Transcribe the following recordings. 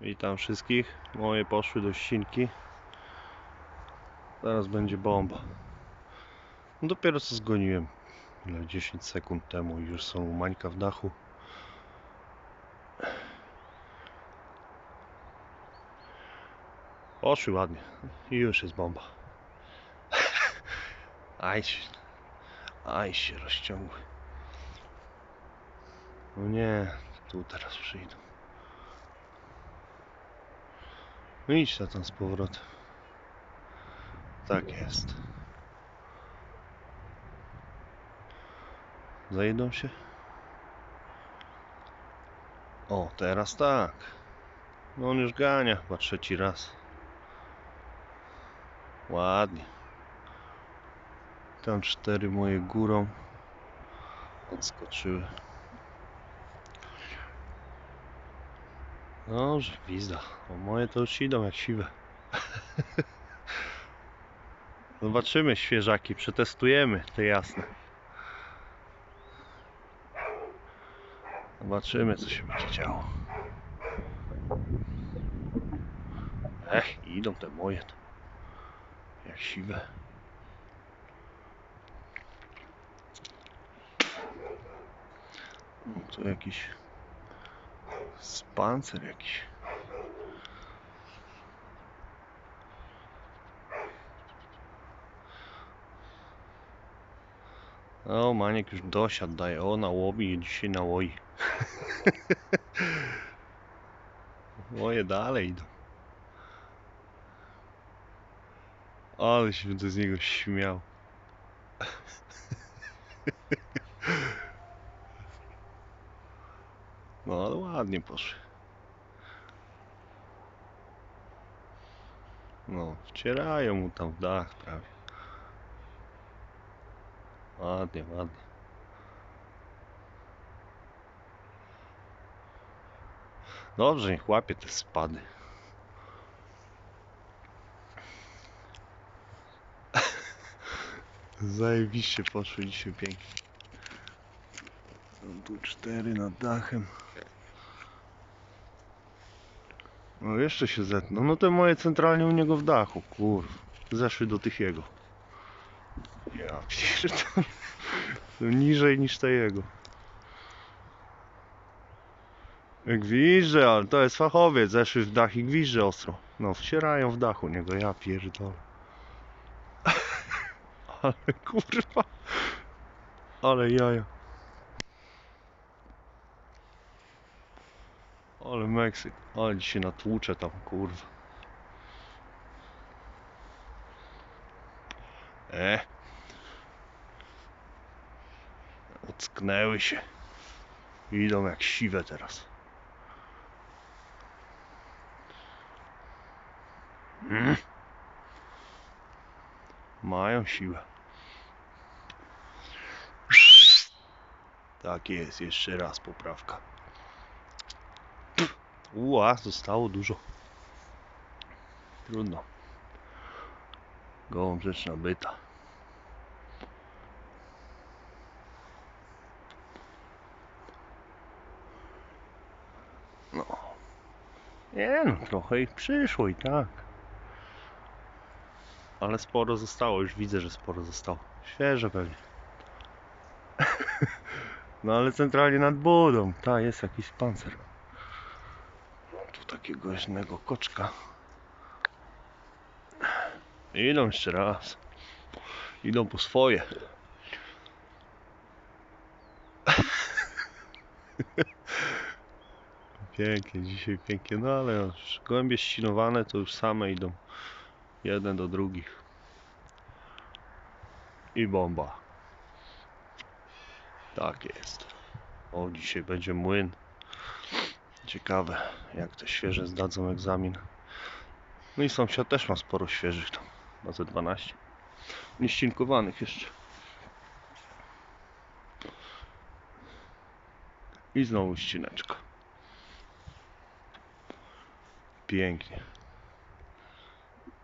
Witam wszystkich. Moje poszły do ścinki. Zaraz będzie bomba. No dopiero co zgoniłem. Ile 10 sekund temu już są mańka w dachu. Poszły ładnie. I już jest bomba. Aj się. Aj się rozciągły. No nie, tu teraz przyjdą. No idź na tam z powrotem. Tak jest. Zajdą się? O, teraz tak. No on już gania chyba trzeci raz. Ładnie. Tam cztery moje górą odskoczyły. Dobrze, gwizda. O moje to już idą jak siwe. Zobaczymy świeżaki, przetestujemy te jasne. Zobaczymy co się będzie działo. Ech, idą te moje. Jak siwe. No, tu jakiś Spancer jakiś. O, Maniek już dosiadł daje. O, na łowi i dzisiaj na łoi. Łoje dalej idą. Ale się będę z niego śmiał. No ale ładnie poszły. No, wcierają mu tam w dach prawie. Ładnie, ładnie. Dobrze, niech łapie te spady. Zajebiście poszły dzisiaj pięknie. Są tu cztery nad dachem. No jeszcze się zetną. No te moje centralnie u niego w dachu, kurw. Zeszły do tych jego. Ja pierdolę. To niżej niż te jego. Gwizdże, ale to jest fachowiec. Zeszły w dach i gwizdże ostro. No, wcierają w dachu niego, ja pierdolę. Ale kurwa. Ale jaja. Ale Meksyk, ale dzisiaj natłuczę tam, kurwa. E. Ocknęły się. Idą jak siwe teraz. Mm. Mają siłę. Tak jest, jeszcze raz poprawka. Ua, zostało dużo. Trudno. Gołą rzecz nabyta. No. Nie no, trochę ich przyszło i tak. Ale sporo zostało, już widzę, że sporo zostało. Świeże pewnie. No ale centralnie nad budą. Ta, jest jakiś pancer. Takiego jednego koczka. Idą jeszcze raz. Idą po swoje. Pięknie, dzisiaj pięknie. No ale już głębie ścinowane to już same idą. Jeden do drugich. I bomba. Tak jest. O, dzisiaj będzie młyn. Ciekawe, jak te świeże zdadzą egzamin. No i sąsiad też ma sporo świeżych tam. Ma ze 12. Nieścinkowanych jeszcze. I znowu ścineczka. Pięknie.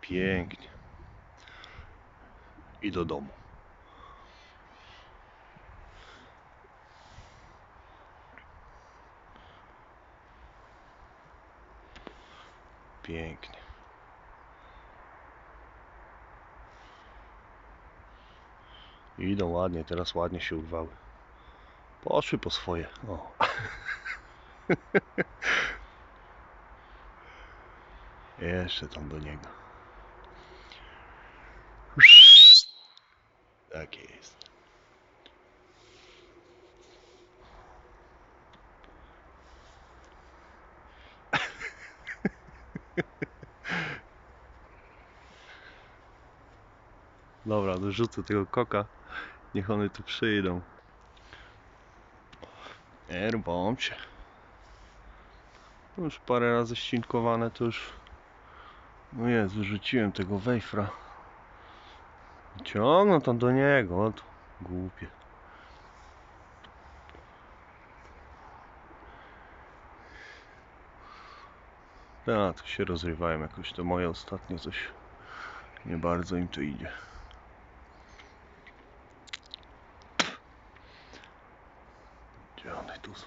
Pięknie. I do domu. Pięknie. Idą ładnie, teraz ładnie się urwały. Poszły po swoje. O. Jeszcze tam do niego. Tak jest. Dobra, dorzucę tego koka. Niech one tu przyjdą. Rubą się. Już parę razy ścinkowane to już... No Jezu, rzuciłem tego wejfra. Ciągną tam do niego, to głupie. Tak, się rozrywałem jakoś, to moje ostatnio coś nie bardzo im to idzie. Gdzie one tu są?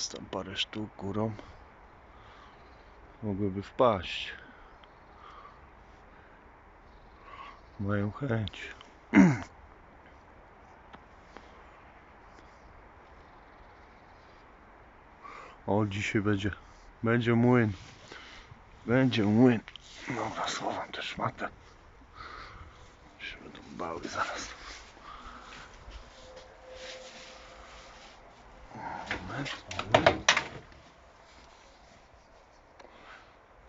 Jest tam parę sztuk górą. Mogłyby wpaść. Mają chęć. O, dzisiaj będzie, będzie młyn. Będzie młyn. Dobra, schowam też matę. Się będą bały zaraz.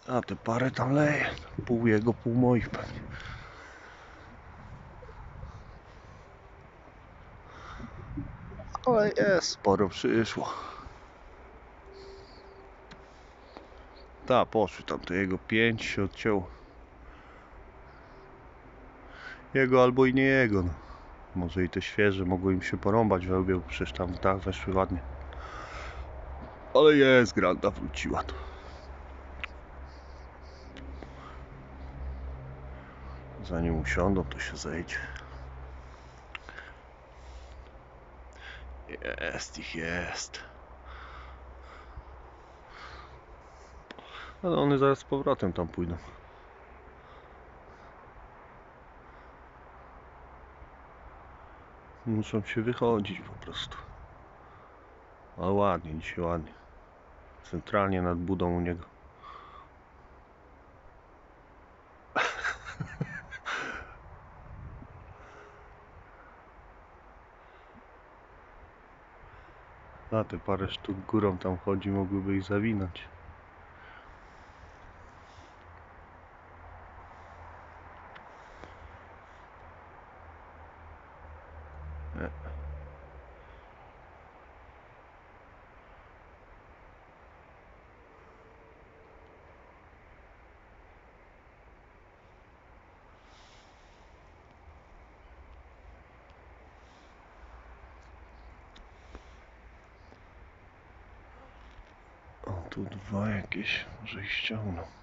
A te parę tam leje. Pół jego, pół moich pewnie. Ale jest, sporo przyszło. Ta, poszły tam, to jego pięć się odcięło. Jego albo i nie jego. No. Może i te świeże mogły im się porąbać wełbie, bo przecież tam tak weszły ładnie. Ale jest, Granda wróciła. Zanim usiądą, to się zejdzie. Jest ich, jest. Ale one zaraz z powrotem tam pójdą. Muszą się wychodzić po prostu. Ale ładnie, dzisiaj ładnie. Centralnie nad budą u niego. A te parę sztuk górą tam chodzi, mogłyby ich zawinąć. Tu dwa jakieś, może ich ściągną.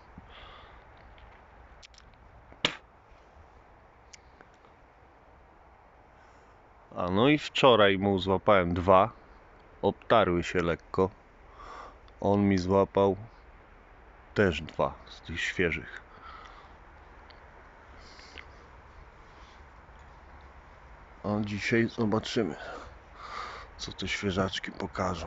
A no i wczoraj mu złapałem dwa. Obtarły się lekko. On mi złapał też dwa z tych świeżych. A dzisiaj zobaczymy, co te świeżaczki pokażą.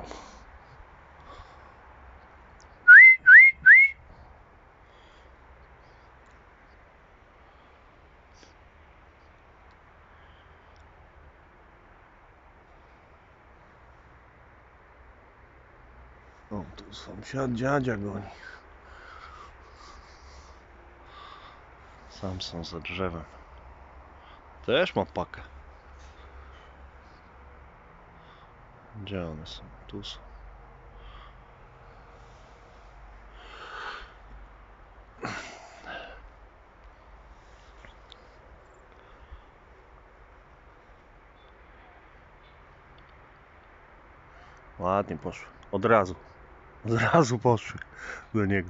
O, tu sąsiad dziadzia goni. Sam są za drzewem. Też ma pakę. Gdzie one są? Tu są. Ładnie poszły. Od razu. Od razu poszły do niego.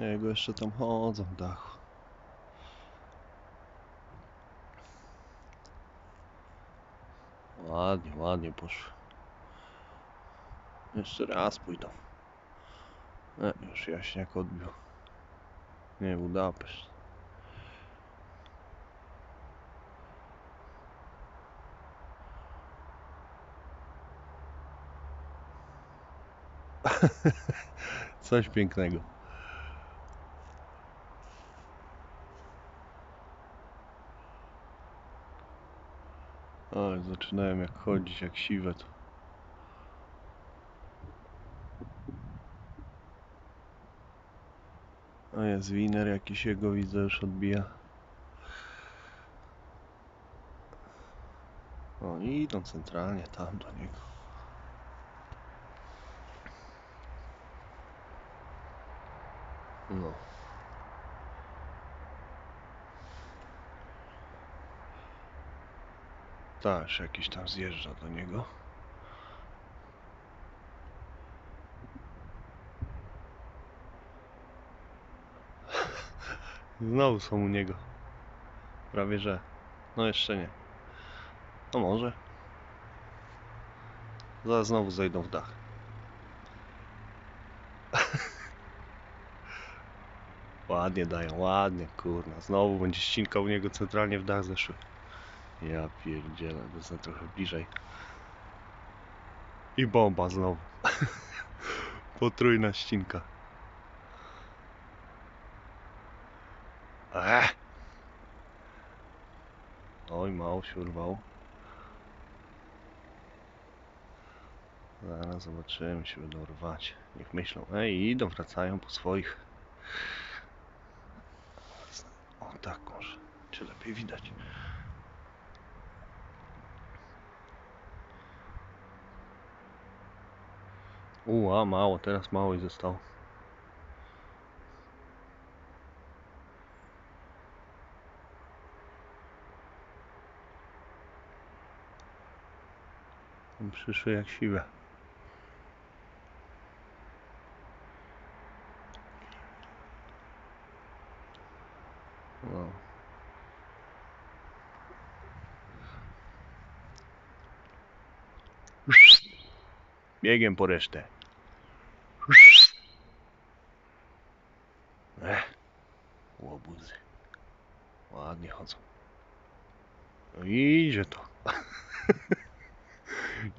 Jego jeszcze tam chodzą w dachu. Ładnie, ładnie poszło. Jeszcze raz pójdą. E, już jaśniak odbił. Nie, Budapeszt. Coś pięknego. Oj, zaczynałem jak chodzić, jak siwe to. A jest winer jakiś jego widzę już odbija. O, idą centralnie tam do niego. No. Też jakiś tam zjeżdża do niego. Znowu są u niego. Prawie że. No jeszcze nie. No może. Zaraz znowu zejdą w dach. Ładnie dają, ładnie, kurna. Znowu będzie ścinka u niego centralnie w dach zeszły. Ja pierdzielę, to trochę bliżej. I bomba znowu. Potrójna ścinka. Ech. Oj, mało się urwało. Zaraz zobaczymy, się będą rwać. Niech myślą. Ej, idą, wracają po swoich. O, tak może. Czy lepiej widać? Uła, mało, teraz mało i zostało. Przyszły jak siwe. No. Biegiem po resztę. Ech, łobuzy. Ładnie chodzą. No idzie to.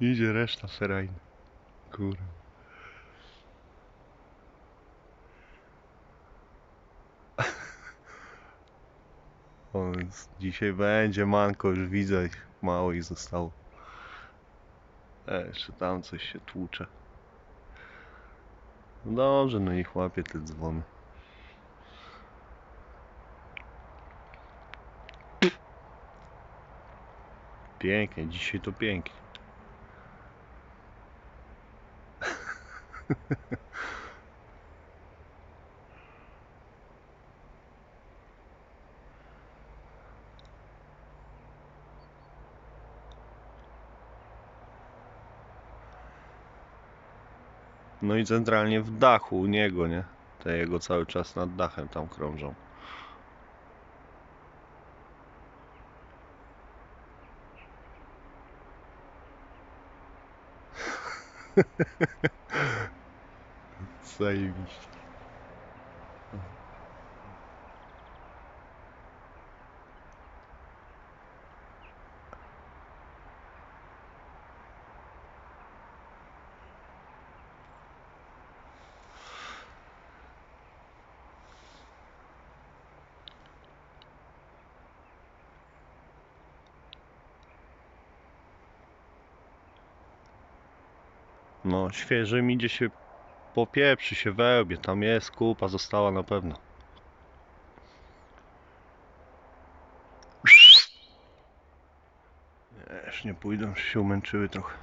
idzie reszta ferajna. Kurwa. O, więc dzisiaj będzie manko, już widzę, mało ich zostało. E, jeszcze tam coś się tłucze. No dobrze, no niech łapie te dzwony. Pięknie, dzisiaj to pięknie. No i centralnie w dachu u niego, nie? Te jego cały czas nad dachem tam krążą. Zajebiście. No, świeżym idzie się popieprzy się wełbie, tam jest kupa, została na pewno. Już nie pójdą, się umęczyły trochę.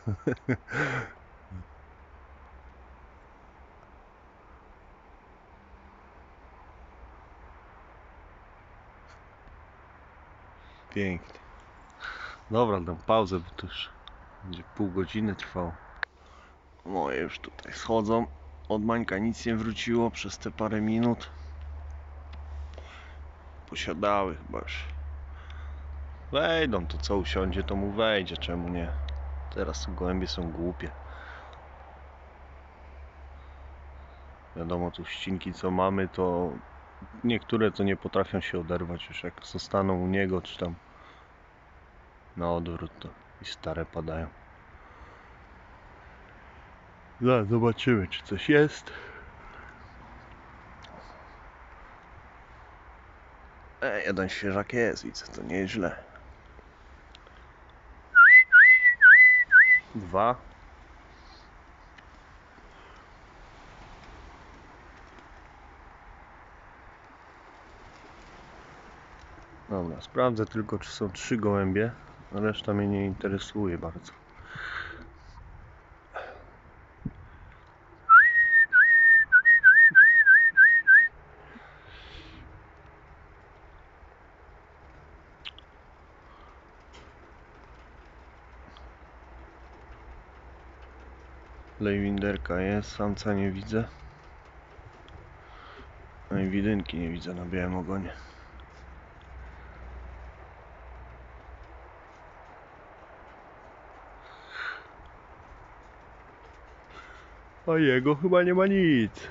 Pięknie. Dobra, dam pauzę, bo to już będzie pół godziny trwało. Moje już tutaj schodzą. Od Mańka nic nie wróciło przez te parę minut. Posiadały chyba już. Wejdą, to co usiądzie, to mu wejdzie, czemu nie? Teraz gołębie są głupie. Wiadomo, tu ścinki co mamy, to niektóre to nie potrafią się oderwać już jak zostaną u niego, czy tam na odwrót, to i stare padają. Zaraz zobaczymy, czy coś jest. E, jeden świeżak jest, widzę, to nieźle. Dwa. Dobra, sprawdzę tylko, czy są trzy gołębie. Reszta mnie nie interesuje bardzo. Lejwinderka jest, samca nie widzę. No i widynki nie widzę na białym ogonie. A jego chyba nie ma nic.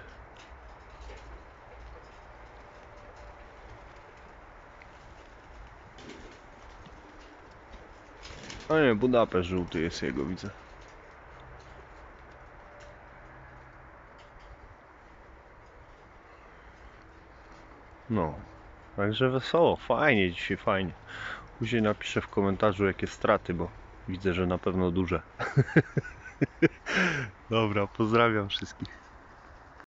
A nie, Budapeszt żółty jest jego, widzę. No, także wesoło, fajnie dzisiaj, fajnie. Później napiszę w komentarzu jakie straty, bo widzę, że na pewno duże. Dobra, pozdrawiam wszystkich.